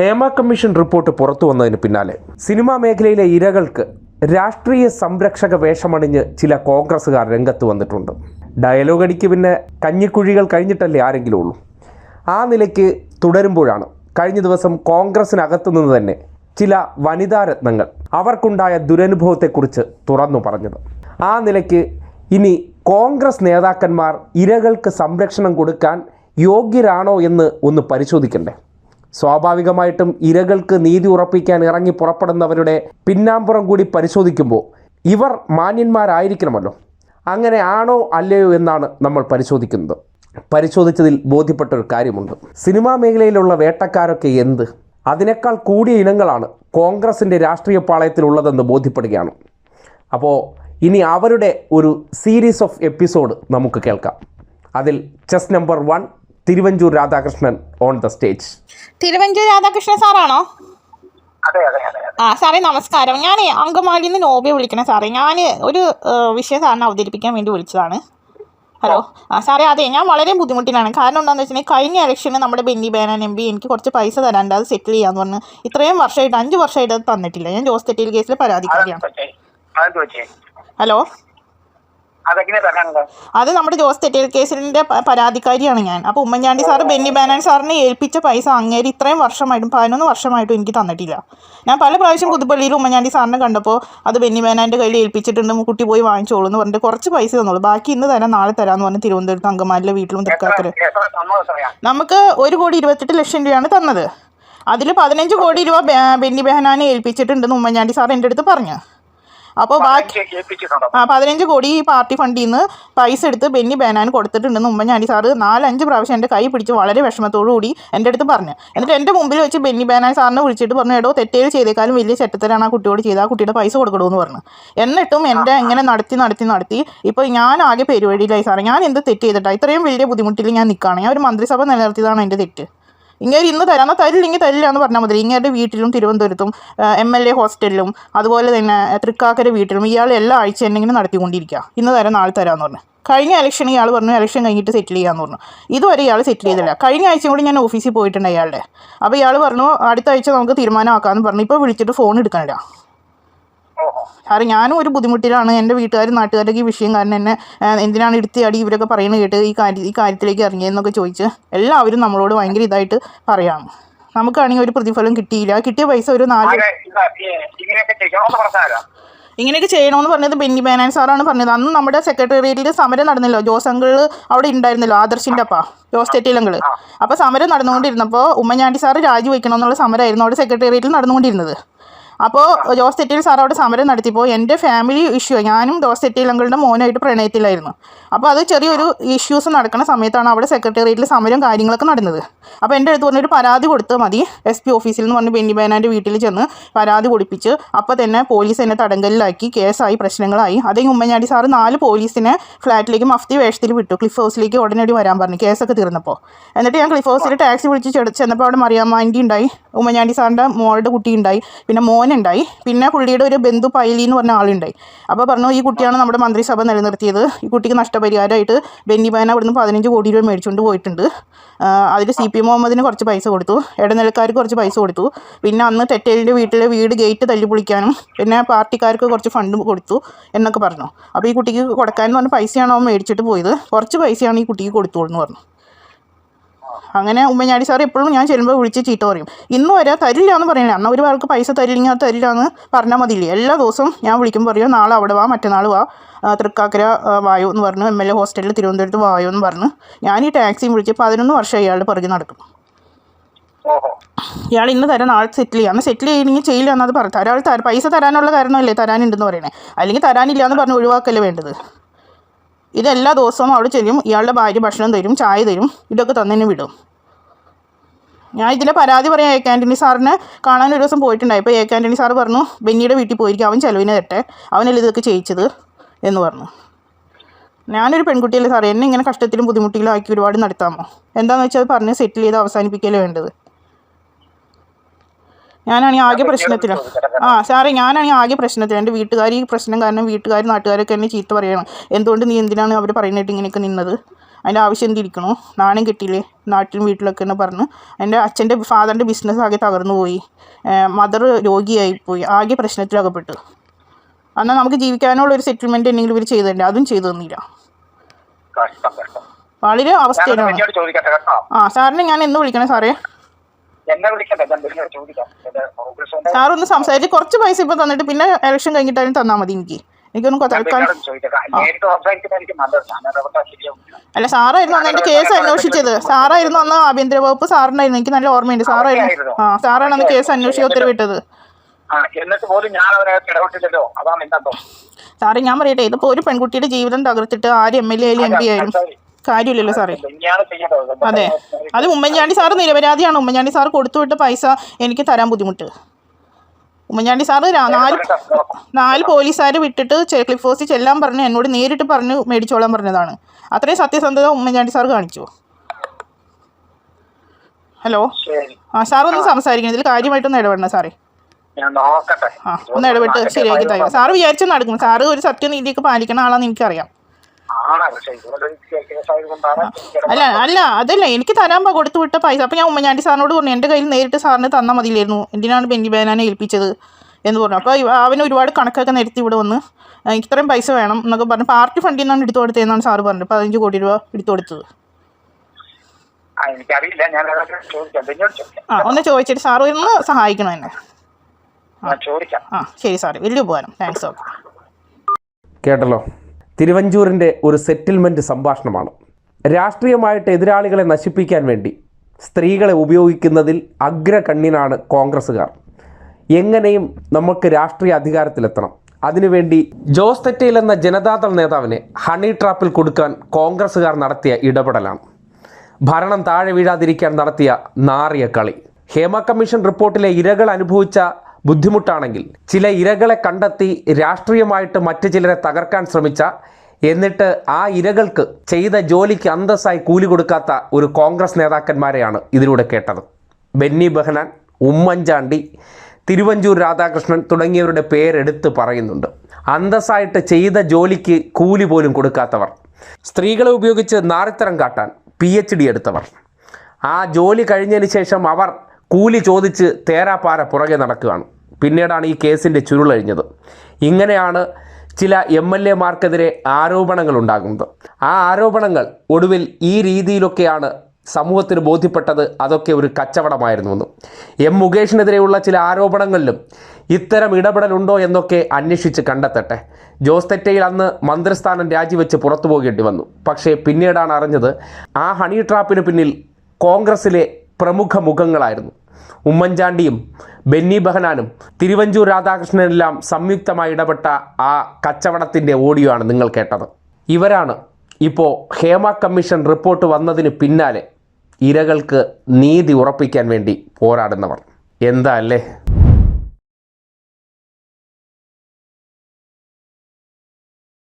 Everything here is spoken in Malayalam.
ഹേമ കമ്മീഷൻ റിപ്പോർട്ട് പുറത്തു വന്നതിന് പിന്നാലെ. സിനിമാ മേഖലയിലെ ഇരകൾക്ക് രാഷ്ട്രീയ സംരക്ഷക വേഷമണിഞ്ഞ് ചില കോൺഗ്രസ്സുകാർ രംഗത്ത് വന്നിട്ടുണ്ട്. ഡയലോഗ് അടിക്ക് പിന്നെ കഞ്ഞിക്കുഴികൾ കഴിഞ്ഞിട്ടല്ലേ ആരെങ്കിലും ഉള്ളൂ ആ നിലയ്ക്ക് തുടരുമ്പോഴാണ് കഴിഞ്ഞ ദിവസം കോൺഗ്രസിനകത്തു നിന്ന് തന്നെ ചില വനിതാ രത്നങ്ങൾ അവർക്കുണ്ടായ ദുരനുഭവത്തെക്കുറിച്ച് തുറന്നു പറഞ്ഞത്. ആ നിലയ്ക്ക് ഇനി കോൺഗ്രസ് നേതാക്കന്മാർ ഇരകൾക്ക് സംരക്ഷണം കൊടുക്കാൻ യോഗ്യരാണോ എന്ന് ഒന്ന് പരിശോധിക്കണ്ടേ? സ്വാഭാവികമായിട്ടും ഇരകൾക്ക് നീതി ഉറപ്പിക്കാൻ ഇറങ്ങി പുറപ്പെടുന്നവരുടെ പിന്നാമ്പുറം കൂടി പരിശോധിക്കുമ്പോൾ ഇവർ മാന്യന്മാരായിരിക്കണമല്ലോ. അങ്ങനെ ആണോ അല്ലയോ എന്നാണ് നമ്മൾ പരിശോധിക്കുന്നത്. പരിശോധിച്ചതിൽ ബോധ്യപ്പെട്ടൊരു കാര്യമുണ്ട്. സിനിമാ മേഖലയിലുള്ള വേട്ടക്കാരൊക്കെ എന്ത്? അതിനേക്കാൾ കൂടിയ ഇനങ്ങളാണ് കോൺഗ്രസിന്റെ രാഷ്ട്രീയ പാളയത്തിലുള്ളതെന്ന് ബോധ്യപ്പെടുകയാണ്. അപ്പോൾ ഇനി അവരുടെ ഒരു സീരീസ് ഓഫ് എപ്പിസോഡ് നമുക്ക് കേൾക്കാം. അതിൽ chest number one Thiruvanchoor Radhakrishnan on the stage Thiruvanchoor Radhakrishnan സാറാണോ? അതെ അതെ അതെ അതെ. ആ സാറേ നമസ്കാരം. ഞാൻ അങ്കമാലിയിൽ നിന്ന് നോബിയെ വിളിക്കണം സാറേ. ഞാൻ ഒരു വിഷയം സാറിനെ അവതരിപ്പിക്കാൻ വേണ്ടി വിളിച്ചതാണ്. ഹലോ. ആ സാറേ അതെ ഞാൻ വളരെ ബുദ്ധിമുട്ടിലാണ്. കാരണം എന്താണെന്ന് വെച്ചിട്ടുണ്ടെങ്കിൽ കഴിഞ്ഞ ഇലക്ഷന് നമ്മുടെ ബെന്നി ബേനൻ എം പി എനിക്ക് കുറച്ച് പൈസ തരാണ്ട് അത് സെറ്റിൽ ചെയ്യാന്ന് പറഞ്ഞ് ഇത്രയും വർഷമായിട്ട് അഞ്ച് വർഷമായിട്ട് അത് തന്നിട്ടില്ല. ഞാൻ ജോസ് തെറ്റിയിൽ കേസിൽ പരാതിക്കാരിയാണ്. ഹലോ. അത് നമ്മുടെ ജോസ് തെറ്റേൽ കേസിന്റെ പരാതിക്കാരിയാണ് ഞാൻ. അപ്പൊ ഉമ്മൻചാണ്ടി സാറ് ബെന്നി ബാനൻ സാറിനെ ഏൽപ്പിച്ച പൈസ അങ്ങേര് ഇത്രയും വർഷമായിട്ടും പതിനൊന്ന് വർഷമായിട്ടും എനിക്ക് തന്നിട്ടില്ല. ഞാൻ പല പ്രാവശ്യം പുതുപ്പള്ളിയിൽ ഉമ്മൻചാണ്ടി സാറിനെ കണ്ടപ്പോൾ അത് ബെന്നി ബാനാന്റെ കയ്യിൽ ഏൽപ്പിച്ചിട്ടുണ്ട് കുട്ടി പോയി വാങ്ങിച്ചോളൂ എന്ന് പറഞ്ഞിട്ട് കുറച്ച് പൈസ തന്നോളൂ. ബാക്കി ഇന്ന് തരാം നാളെ തരാന്ന് പറഞ്ഞ് തിരുവനന്തപുരത്ത് അങ്കമാലിലെ വീട്ടിലും തൃക്കാക്കര. നമുക്ക് ഒരു കോടി ഇരുപത്തെട്ട് ലക്ഷം രൂപയാണ് തന്നത്. അതിൽ പതിനഞ്ച് കോടി രൂപ ബെന്നി ബെഹനാനെ ഏൽപ്പിച്ചിട്ടുണ്ടെന്ന് ഉമ്മൻചാണ്ടി സാർ എന്റെ അടുത്ത് പറഞ്ഞു. അപ്പോൾ ബാക്കി ആ പതിനഞ്ച് കോടി ഈ പാർട്ടി ഫണ്ടിൽ നിന്ന് പൈസ എടുത്ത് ബെന്നി ബേനാൻ കൊടുത്തിട്ടുണ്ടെന്ന് ഉമ്മൻചാണ്ടി സാറ് നാലഞ്ച് പ്രാവശ്യം എന്റെ കൈ പിടിച്ച് വളരെ വിഷമത്തോടു കൂടി എന്റെ അടുത്ത് പറഞ്ഞു. എന്നിട്ട് എന്റെ മുമ്പിൽ വെച്ച് ബെന്നി ബേനാൻ സാറിനെ വിളിച്ചിട്ട് പറഞ്ഞു എടോ തെറ്റേൽ ചെയ്തേക്കാളും വലിയ ചെറ്റത്തരാണ് ആ കുട്ടിയോട് ചെയ്ത് ആ കുട്ടിയുടെ പൈസ കൊടുക്കണമെന്ന് പറഞ്ഞു. എന്നിട്ടും എന്റെ ഇങ്ങനെ നടത്തി നടത്തി നടത്തി ഇപ്പോൾ ഞാൻ ആകെ പരിപാടിയിലായി സാറേ. ഞാൻ എന്ത് തെറ്റ് ചെയ്തിട്ടാണ് ഇത്രയും വലിയ ബുദ്ധിമുട്ടിൽ ഞാൻ നിൽക്കുകയാണ് ഞാൻ ഒരു മന്ത്രിസഭ നിലനിർത്തിയതാണ് എന്റെ തെറ്റ്. ഇങ്ങനെ ഇന്ന് തരാമെന്നാൽ തരില്ലെങ്കിൽ തരില്ല എന്ന് പറഞ്ഞാൽ മതി. ഇങ്ങേരുടെ വീട്ടിലും തിരുവനന്തപുരത്തും എം എൽ എ ഹോസ്റ്റലിലും അതുപോലെ തന്നെ തൃക്കാക്കര വീട്ടിലും ഇയാൾ എല്ലാ ആഴ്ച എന്തെങ്കിലും നടത്തിക്കൊണ്ടിരിക്കുക ഇന്ന് തരാം നാളെ തരാമെന്ന് പറഞ്ഞു. കഴിഞ്ഞ ഇലക്ഷൻ ഇയാൾ പറഞ്ഞു ഇലക്ഷൻ കഴിഞ്ഞിട്ട് സെറ്റിൽ ചെയ്യാമെന്ന് പറഞ്ഞു. ഇതുവരെ ഇയാൾ സെറ്റിൽ ചെയ്തില്ല. കഴിഞ്ഞ ആഴ്ച കൂടി ഞാൻ ഓഫീസിൽ പോയിട്ടുണ്ട് അയാളുടെ അപ്പോൾ ഇയാൾ പറഞ്ഞു അടുത്ത ആഴ്ച നമുക്ക് തീരുമാനമാക്കാമെന്ന് പറഞ്ഞു. ഇപ്പോൾ വിളിച്ചിട്ട് ഫോൺ എടുക്കണില്ല. കാരണം ഞാനും ഒരു ബുദ്ധിമുട്ടിലാണ്. എന്റെ വീട്ടുകാരും നാട്ടുകാരൊക്കെ ഈ വിഷയം കാരണം എന്നെ എന്തിനാണ് എടുത്തിയാടി ഇവരൊക്കെ പറയുന്നത് കേട്ട് ഈ കാര്യം ഈ കാര്യത്തിലേക്ക് ഇറങ്ങിയെന്നൊക്കെ ചോദിച്ച് എല്ലാവരും നമ്മളോട് ഭയങ്കര ഇതായിട്ട് പറയാണ്. നമുക്കാണെങ്കിൽ ഒരു പ്രതിഫലം കിട്ടിയില്ല. കിട്ടിയ പൈസ ഒരു നാല് ഇങ്ങനെയൊക്കെ ചെയ്യണമെന്ന് പറഞ്ഞത് ബെന്നി ബേനാൻ സാറാണ് പറഞ്ഞത്. അന്ന് നമ്മുടെ സെക്രട്ടേറിയറ്റിൽ സമരം നടന്നല്ലോ. ജോസ് അവിടെ ഉണ്ടായിരുന്നല്ലോ ആദർശിന്റെ അപ്പ ജോസ് തെറ്റിലങ്കിൾ അപ്പോൾ സമരം നടന്നുകൊണ്ടിരുന്നപ്പോൾ ഉമ്മൻചാണ്ടി സാറ് രാജിവെക്കണം എന്നുള്ള സമരമായിരുന്നു അവിടെ സെക്രട്ടേറിയറ്റിൽ നടന്നുകൊണ്ടിരുന്നത്. അപ്പോൾ ജോസ് തെറ്റിയിൽ സാർ അവിടെ സമരം നടത്തിയപ്പോൾ എന്റെ ഫാമിലി ഇഷ്യൂ ഞാനും ജോസ് തെറ്റിയിൽ അങ്ങളുടെ മോനായിട്ട് പ്രണയത്തിലായിരുന്നു. അപ്പോൾ അത് ചെറിയൊരു ഇഷ്യൂസ് നടക്കുന്ന സമയത്താണ് അവിടെ സെക്രട്ടേറിയറ്റിൽ സമരം കാര്യങ്ങളൊക്കെ നടന്നത്. അപ്പോൾ എന്റെ അടുത്ത് പറഞ്ഞൊരു പരാതി കൊടുത്താൽ മതി. എസ് പി ഓഫീസിൽ നിന്ന് പറഞ്ഞ് ബെന്നി ബേനാന്റെ വീട്ടിൽ ചെന്ന് പരാതി കൊടുപ്പിച്ച് അപ്പോൾ തന്നെ പോലീസ് എന്നെ തടങ്കലിലാക്കി കേസായി പ്രശ്നങ്ങളായി. അതേ ഉമ്മൻചാണ്ടി സാറ് നാല് പോലീസിനെ ഫ്ലാറ്റിലേക്ക് മഫ്തി വേഷത്തിൽ വിട്ടു. ക്ലിഫ് ഹൗസിലേക്ക് ഉടനടി വരാൻ പറഞ്ഞു കേസൊക്കെ തീർന്നപ്പോൾ എന്നിട്ട് ഞാൻ ക്ലിഫ് ഹൗസിൽ ടാക്സി വിളിച്ച് ചെന്നപ്പോൾ അവിടെ മറിയാമ്മാന്റെ ഉണ്ടായി. ഉമ്മൻചാണ്ടി സാറിന്റെ മോളുടെ കുട്ടി ഉണ്ടായി. പിന്നെ മോനുണ്ടായി പിന്നെ പുള്ളിയുടെ ഒരു ബന്ധു പൈലി എന്ന് പറഞ്ഞ ആളുണ്ടായി. അപ്പോൾ പറഞ്ഞു ഈ കുട്ടിയാണ് നമ്മുടെ മന്ത്രിസഭ നിലനിർത്തിയത്. ഈ കുട്ടിക്ക് നഷ്ടപരിഹാരമായിട്ട് ബെന്നി ബാന അവിടുന്ന് പതിനഞ്ച് കോടി രൂപ മേടിച്ചുകൊണ്ട് പോയിട്ടുണ്ട്. അതിൽ സി പി മുഹമ്മദിന് കുറച്ച് പൈസ കൊടുത്തു. ഇടനിലക്കാർക്ക് കുറച്ച് പൈസ കൊടുത്തു. പിന്നെ അന്ന് തെറ്റേലിന്റെ വീട്ടിലെ വീട് ഗേറ്റ് തല്ലിപ്പൊളിക്കാനും പിന്നെ പാർട്ടിക്കാർക്ക് കുറച്ച് ഫണ്ട് കൊടുത്തു എന്നൊക്കെ പറഞ്ഞു. അപ്പോൾ ഈ കുട്ടിക്ക് കൊടുക്കാമെന്ന് പറഞ്ഞ പൈസയാണ് അവൻ മേടിച്ചിട്ട് പോയത്? കുറച്ച് പൈസയാണ് ഈ കുട്ടിക്ക് കൊടുത്തോളൂ എന്ന് പറഞ്ഞു. അങ്ങനെ ഉമ്മൻചാണ്ടി സാർ എപ്പോഴും ഞാൻ ചെല്ലുമ്പോൾ വിളിച്ച് ചീത്ത പറയും. ഇന്ന് വരെ തരില്ല എന്ന് പറയില്ല അന്ന് ഒരു ആൾക്ക് പൈസ തരില്ലെങ്കിൽ തരില്ല എന്ന് പറഞ്ഞാൽ മതിയില്ലേ? എല്ലാ ദിവസവും ഞാൻ വിളിക്കുമ്പോൾ പറയും നാളെ അവിടെ വാ മറ്റന്നാൾ വാ. തൃക്കാക്കര വായു എന്ന് പറഞ്ഞു. എം എൽ എ ഹോസ്റ്റലിൽ തിരുവനന്തപുരത്ത് വായു എന്ന് പറഞ്ഞു. ഞാൻ ഈ ടാക്സിയും വിളിച്ച് പതിനൊന്ന് വർഷം ഇയാളുടെ പുറകെ നടക്കും. ഇയാൾ ഇന്ന് തരാൻ നാളെ സെറ്റിൽ ചെയ്യാം. അന്ന് സെറ്റിൽ ചെയ്യണമെങ്കിൽ ചെയ്യില്ല എന്നത് പറഞ്ഞു തര പൈസ തരാനുള്ള കാരണമല്ലേ തരാനുണ്ടെന്ന് പറയണേ? അല്ലെങ്കിൽ തരാനില്ല എന്ന് പറഞ്ഞ് ഒഴിവാക്കല്ലേ വേണ്ടത്? ഇതെല്ലാ ദിവസവും അവിടെ ചെല്ലും. ഇയാളുടെ ഭാര്യ ഭക്ഷണം തരും ചായ തരും ഇതൊക്കെ തന്നെ വിടും. ഞാൻ ഇതിലെ പരാതി പറയാം. എ ആന്റണി സാറിനെ കാണാൻ ഒരു ദിവസം പോയിട്ടുണ്ടായി. അപ്പോൾ എ ആന്റണി സാറ് പറഞ്ഞു ബെന്നിയുടെ വീട്ടിൽ പോയിരിക്കും. അവൻ ചെലവിനെ തട്ടെ അവനല്ലേ ഇതൊക്കെ ചെയ്യിച്ചത്? എന്ന് പറഞ്ഞു. ഞാനൊരു പെൺകുട്ടിയല്ലേ സാറേ. എന്നെ ഇങ്ങനെ കഷ്ടത്തിലും ബുദ്ധിമുട്ടിലും ആക്കി ഒരുപാട് നടത്താമോ? എന്താണെന്ന് വെച്ചാൽ പറഞ്ഞ് സെറ്റിൽ ചെയ്ത് അവസാനിപ്പിക്കലേ വേണ്ടത്? ഞാനാണെങ്കിൽ ആകെ പ്രശ്നത്തിലാണ് ആ സാറേ ഞാനാണെങ്കിൽ ആകെ പ്രശ്നത്തിൽ എന്റെ വീട്ടുകാർ ഈ പ്രശ്നം കാരണം വീട്ടുകാർ നാട്ടുകാരൊക്കെ എന്നെ ചീത്ത പറയണം. എന്തുകൊണ്ട് നീ എന്തിനാണ് അവർ പറയുന്നിട്ട് ഇങ്ങനെയൊക്കെ നിന്നത്? അതിന്റെ ആവശ്യം എന്തിരിക്കണോ നാണയം കിട്ടിയില്ലേ? നാട്ടിലും വീട്ടിലൊക്കെ എന്ന് പറഞ്ഞു. എന്റെ അച്ഛന്റെ ഫാദറിന്റെ ബിസിനസ് ആകെ തകർന്നു പോയി. മദർ രോഗിയായി പോയി. ആകെ പ്രശ്നത്തിലകപ്പെട്ടു. എന്നാൽ നമുക്ക് ജീവിക്കാനുള്ള ഒരു സെറ്റിൽമെന്റ് എന്തെങ്കിലും ഇവർ ചെയ്തു തരണ്ടേ അതും ചെയ്തു തന്നില്ല. വളരെ അവസ്ഥയിലാണ്. ആ സാറിനെ ഞാൻ എന്ന് വിളിക്കണേ സാറേ? ഒന്ന് സംസാരിച്ച് കുറച്ച് പൈസ ഇപ്പൊ തന്നിട്ട് പിന്നെ ഇലക്ഷൻ കഴിഞ്ഞിട്ടാലും തന്നാ മതി എനിക്ക്. എനിക്കൊന്നും തൽക്കാലം അല്ല സാറായിരുന്നു അന്ന് എന്റെ കേസ് അന്വേഷിച്ചത്. സാറായിരുന്നു അന്ന് ആഭ്യന്തര വകുപ്പ് സാറിനായിരുന്നു. എനിക്ക് നല്ല ഓർമ്മയുണ്ട്. സാറായിരുന്നു ആ സാറാണ് അന്ന് കേസ് അന്വേഷിച്ച് ഉത്തരവിട്ടത്. എന്നിട്ട് പോലും ഞാൻ അവരെ ഇടപെട്ടില്ലല്ലോ. അതാണ് സാറേ ഞാൻ പറയട്ടെ. ഇതിപ്പോ ഒരു പെൺകുട്ടിയുടെ ജീവിതം തകർത്തിട്ട് ആര് M L A M P ആയാലും കാര്യമില്ലല്ലോ സാറേ. അതെ. അത് ഉമ്മൻചാണ്ടി സാറ് നിരപരാധിയാണ്. ഉമ്മൻചാണ്ടി സാർ കൊടുത്തുവിട്ട പൈസ എനിക്ക് തരാൻ ബുദ്ധിമുട്ട്. ഉമ്മൻചാണ്ടി സാറ് നാല് നാല് പോലീസുകാർ വിട്ടിട്ട് ക്ലിഫ് ഹൗസിൽ ചെല്ലാൻ പറഞ്ഞ് എന്നോട് നേരിട്ട് പറഞ്ഞ് മേടിച്ചോളാൻ പറഞ്ഞതാണ്. അത്രയും സത്യസന്ധത ഉമ്മൻചാണ്ടി സാർ കാണിച്ചു. ഹലോ? ആ സാർ ഒന്ന് സംസാരിക്കണം. ഇതിൽ കാര്യമായിട്ടൊന്ന് ഇടപെടണം സാറേ. ആ ഒന്ന് ഇടപെട്ട് ശരിയാക്കി തരാം. സാറ് വിചാരിച്ചു നടക്കും സാറ് ഒരു സത്യനീതിയൊക്കെ പാലിക്കുന്ന ആളാണെന്ന് എനിക്കറിയാം. അല്ല അല്ല അതല്ല. എനിക്ക് തരാൻ പ- കൊടുത്തു വിട്ട പൈസ. അപ്പോൾ ഞാൻ ഉമ്മൻചാണ്ടി സാറിനോട് പറഞ്ഞു എന്റെ കയ്യിൽ നേരിട്ട് സാറിന് തന്നാൽ മതിയില്ലായിരുന്നു. എന്തിനാണ് ബെന്നി ബേനാനെ ഏൽപ്പിച്ചത്? എന്ന് പറഞ്ഞു. അപ്പോൾ അവന് ഒരുപാട് കണക്കൊക്കെ നിരത്തി ഇവിടെ വന്ന് "ആ, ഇത്രയും പൈസ വേണം എന്നൊക്കെ പറഞ്ഞു. പാർട്ടി ഫണ്ടിൽ നിന്നാണ് എടുത്തു കൊടുത്തതെന്നാണ് സാറ് പറഞ്ഞത്. പതിനഞ്ച് കോടി രൂപ എടുത്തു കൊടുത്തത്. എനിക്കറിയില്ല. ഞാൻ ആ ഒന്ന് ചോദിച്ചിട്ട് സാറ് ഒന്ന് സഹായിക്കണം എന്നെ. ചോദിക്കാം. ആ ശരി സാറ്. വലിയ ഉപകാരം. താങ്ക്സ് ഓക്കെ കേട്ടല്ലോ. തിരുവഞ്ചൂരിന്റെ ഒരു സെറ്റിൽമെന്റ് സംഭാഷണമാണ്. രാഷ്ട്രീയമായിട്ട് എതിരാളികളെ നശിപ്പിക്കാൻ വേണ്ടി സ്ത്രീകളെ ഉപയോഗിക്കുന്നതിൽ അഗ്രകണ്ണിനാണ് കോൺഗ്രസ്സുകാർ. എങ്ങനെയും നമുക്ക് രാഷ്ട്രീയ അധികാരത്തിലെത്തണം. അതിനുവേണ്ടി ജോസ് തെറ്റയിൽ എന്ന ജനതാദൾ നേതാവിനെ ഹണി ട്രാപ്പിൽ കൊടുക്കാൻ കോൺഗ്രസ്സുകാർ നടത്തിയ ഇടപെടലാണ്. ഭരണം താഴെ വീഴാതിരിക്കാൻ നടത്തിയ നാറിയ കളി. ഹേമ കമ്മീഷൻ റിപ്പോർട്ടിലെ ഇരകൾ അനുഭവിച്ച ബുദ്ധിമുട്ടാണെങ്കിൽ ചില ഇരകളെ കണ്ടെത്തി രാഷ്ട്രീയമായിട്ട് മറ്റു ചിലരെ തകർക്കാൻ ശ്രമിച്ച എന്നിട്ട് ആ ഇരകൾക്ക് ചെയ്ത ജോലിക്ക് അന്തസ്സായി കൂലി കൊടുക്കാത്ത ഒരു കോൺഗ്രസ് നേതാക്കന്മാരെയാണ് ഇതിലൂടെ കേട്ടത്. ബെന്നി ബെഹനാൻ ഉമ്മൻചാണ്ടി തിരുവഞ്ചൂർ രാധാകൃഷ്ണൻ തുടങ്ങിയവരുടെ പേരെടുത്ത് പറയുന്നുണ്ട്. അന്തസ്സായിട്ട് ചെയ്ത ജോലിക്ക് കൂലി പോലും കൊടുക്കാത്തവർ. സ്ത്രീകളെ ഉപയോഗിച്ച് നാറിത്തരം കാട്ടാൻ പി എച്ച് ഡി എടുത്തവർ. ആ ജോലി കഴിഞ്ഞതിന് ശേഷം അവർ കൂലി ചോദിച്ച് തേരാപ്പാര പുറകെ നടക്കുകയാണ്. പിന്നീടാണ് ഈ കേസിന്റെ ചുരുളഴിഞ്ഞത് ഇങ്ങനെയാണ് ചില എം എൽ എമാർക്കെതിരെ ആരോപണങ്ങൾ ഉണ്ടാകുന്നത്. ആ ആരോപണങ്ങൾ ഒടുവിൽ ഈ രീതിയിലൊക്കെയാണ് സമൂഹത്തിന് ബോധ്യപ്പെട്ടത്. അതൊക്കെ ഒരു കച്ചവടമായിരുന്നുവെന്ന് എം മുകേഷിനെതിരെയുള്ള ചില ആരോപണങ്ങളിലും ഇത്തരം ഇടപെടലുണ്ടോ എന്നൊക്കെ അന്വേഷിച്ച് കണ്ടെത്തട്ടെ. ജോസ് തെറ്റയിൽ അന്ന് മന്ത്രിസ്ഥാനം രാജിവെച്ച് പുറത്തു പോകേണ്ടി വന്നു. പക്ഷേ പിന്നീടാണ് അറിഞ്ഞത് ആ ഹണി ട്രാപ്പിന് പിന്നിൽ കോൺഗ്രസിലെ പ്രമുഖ മുഖങ്ങളായിരുന്നു. ഉമ്മൻചാണ്ടിയും ബെന്നി ബഹനാനും തിരുവഞ്ചൂർ രാധാകൃഷ്ണനെല്ലാം സംയുക്തമായി ഇടപെട്ട ആ കച്ചവടത്തിന്റെ ഓഡിയോ ആണ് നിങ്ങൾ കേട്ടത്. ഇവരാണ് ഇപ്പോൾ ഹേമ കമ്മീഷൻ റിപ്പോർട്ട് വന്നതിന് പിന്നാലെ ഇരകൾക്ക് നീതി ഉറപ്പിക്കാൻ വേണ്ടി പോരാടുന്നവർ. എന്താ അല്ലേ?